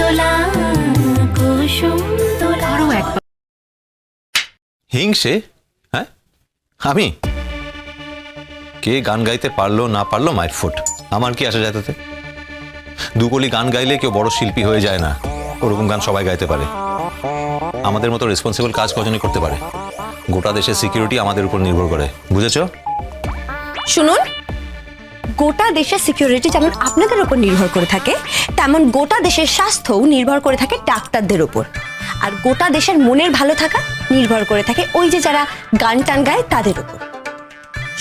দোলা কুসুম দোলা আরও একবার হিংসে? হ্যাঁ? আমি? কে গান গাইতে পারল না পারল মাইট ফুট? আমার কি আসা যায় তাতে দুকলি গান গাইলে কেউ বড় শিল্পী হয়ে যায় না। ওরকম গান সবাই গাইতে পারে। আমাদের মতো রেসপন্সিবল কাজ কজনই করতে পারে। গোটা দেশের সিকিউরিটি আমাদের উপর নির্ভর করে। বুঝেছ? শুনুন গোটা দেশের সিকিউরিটি যেমন আপনাদের উপর নির্ভর করে থাকে, তেমন গোটা দেশের স্বাস্থ্যও নির্ভর করে থাকে ডাক্তারদের উপর। আর গোটা দেশের মনের ভালো থাকা নির্ভর করে থাকে ওই যে যারা গান টান গায় তাদের উপর।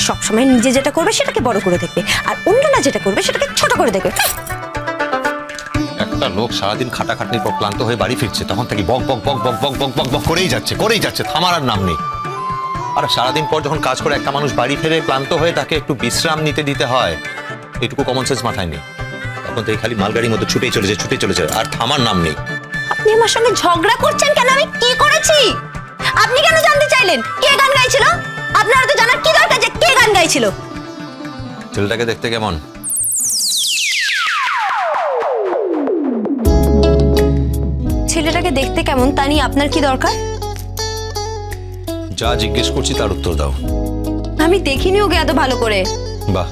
সবসময় নিজে যেটা করবে সেটাকে বড় করে দেখবে, আর অন্যরা যেটা করবে সেটাকে ছোট করে দেখবে। একটা লোক সারাদিন খাটাখাটনির পর ক্লান্ত হয়ে বাড়ি ফিরছে, তখন থেকে বক বক বক বক বক বক বক বক করেই যাচ্ছে করেই যাচ্ছে, থামার নাম নেই। আর সারাদিন পর যখন কাজ করে একটা মানুষ বাড়ি ফেরে ক্লান্ত হয়ে তাকে একটু বিশ্রাম নিতে দিতে হয় এটুকু কমন সেন্স মাথায় নেই। তখন থেকে খালি মালগাড়ির মধ্যে ছুটেই চলেছে ছুটে চলেছে আর থামার নাম নেই। আপনি আমার সঙ্গে ঝগড়া করছেন কেন? আমি কি করেছি? আপনি কেন জানতে চাইলেন? কে গান গাইছিল? আপনার তো জানার কি দরকার যে কে গান গাইছিল? ছেলেটাকে দেখতে কেমন? ছেলেটাকে দেখতে কেমন? তা নিয়ে আপনার কি দরকার? যা জিজ্ঞেস করছি তার উত্তর দাও। আমি দেখিনি ওকে এত ভালো করে। বাহ।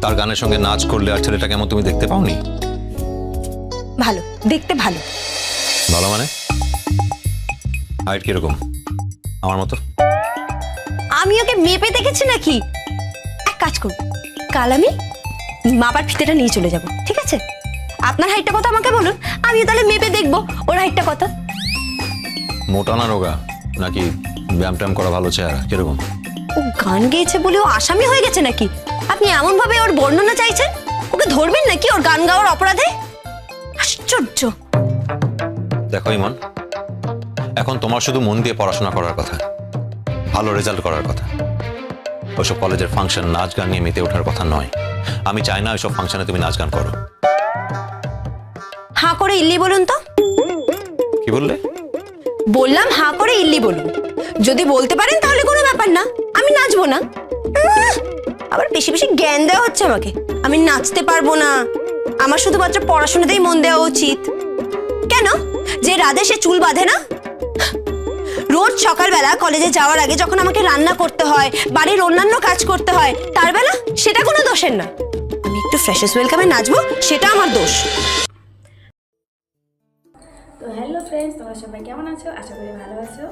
তার গানের সঙ্গে নাচ করলে আর ছেলেটা কেমন তুমি দেখতে পাওনি? ভালো দেখতে ভালো। ভালো মানে? হাইট কীরকম? আমার মতো? আমি ওকে মেপে দেখেছি নাকি? এক কাজ করব কাল আমি মাপার ফিতেটা নিয়ে চলে যাব ঠিক আছে? আপনার হাইটটা কথা আমাকে বলুন? আমি তাহলে মেপে দেখব ওর হাইটটা কথা মোটা না রোগা? নাকি ব্যায়াম ট্যাম করা ভালো চেহারা? কীরকম? ও গান গেয়েছে বলে ও আসামি হয়ে গেছে নাকি? আপনি এমন ভাবে ওর বর্ণনা চাইছেন? ওকে ধরবেন নাকি ওর গান গাওয়ার অপরাধে? আশ্চর্য! দেখো ইমন এখন তোমার শুধু মন দিয়ে পড়াশোনা করার কথা ভালো রেজাল্ট করার কথা। ওইসব কলেজের ফাংশন নাচ গান নিয়ে মেতে ওঠার কথা নয়। আমি চাই না ওইসব ফাংশনে তুমি নাচ গান করো। হাঁ করে ইল্লি বলুন তো। কি বললে? বললাম হাঁ করে ইল্লি বলুন। যদি বলতে পারেন তাহলে কোনো ব্যাপার না, আমি নাচবো না। আবার বেশি বেশি জ্ঞান দেওয়া হচ্ছে আমাকে। আমি নাচতে পারব না। আমার শুধুমাত্র পড়াশোনাতেই মন দেওয়া উচিত। কেন? যে রাধে সে চুল বাঁধে না? রোজ সকালবেলা কলেজে যাওয়ার আগে যখন আমাকে রান্না করতে হয়, বাড়ির অন্যান্য কাজ করতে হয়, তার বেলা সেটা কোনো দোষের না। আমি একটু ফ্রেশেস ওয়েলকামে নাচবো, সেটা আমার দোষ। তো হ্যালো ফ্রেন্ডস তোমরা সবাই কেমন আছো? আশা করি ভালো আছো।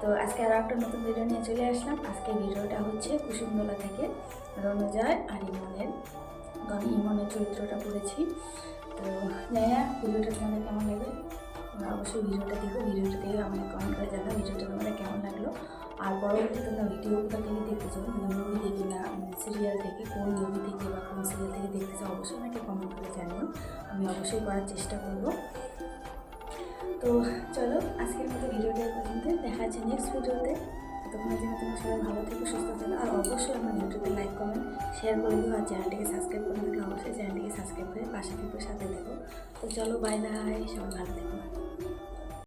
তো আজকে আরও একটা নতুন ভিডিও নিয়ে চলে আসলাম। আজকে ভিডিওটা হচ্ছে কুসুমদোলা থেকে রণজয় আর ইমনের। আমি ইমনের চরিত্রটা পড়েছি। তো জানি না ভিডিওটা তোমাদের কেমন লাগে? তোমরা অবশ্যই ভিডিওটা দেখো। ভিডিওটা দেখে আমাকে কমেন্ট করে জানাও ভিডিওটা তোমাদের কেমন লাগল। আর পরবর্তী তোমরা ভিডিও কোথা থেকে দেখতেছো মুভি দেখি না সিরিয়াল থেকে কোন মুভি থেকে বা কোন সিরিয়াল থেকে দেখতেছো অবশ্যই আমাকে কমেন্ট করে জানিও। আমি অবশ্যই করার চেষ্টা করব। তো চলো, আজকের মতো ভিডিওটা পর্যন্ত। দেখা যাচ্ছে নেক্সট ভিডিওতে। ততক্ষণের জন্য তোমার সবাই ভালো থেকে, সুস্থ থাকো। আর অবশ্যই আমার ইউটিউবে লাইক কমেন্ট শেয়ার করে দিও। আর চ্যানেলটিকে সাবস্ক্রাইব করে থাকলে অবশ্যই চ্যানেলটিকে সাবস্ক্রাইব করে পাশে থেকে সাথে দেখো তো চলো বাই বাই সবাই ভালো থেকো।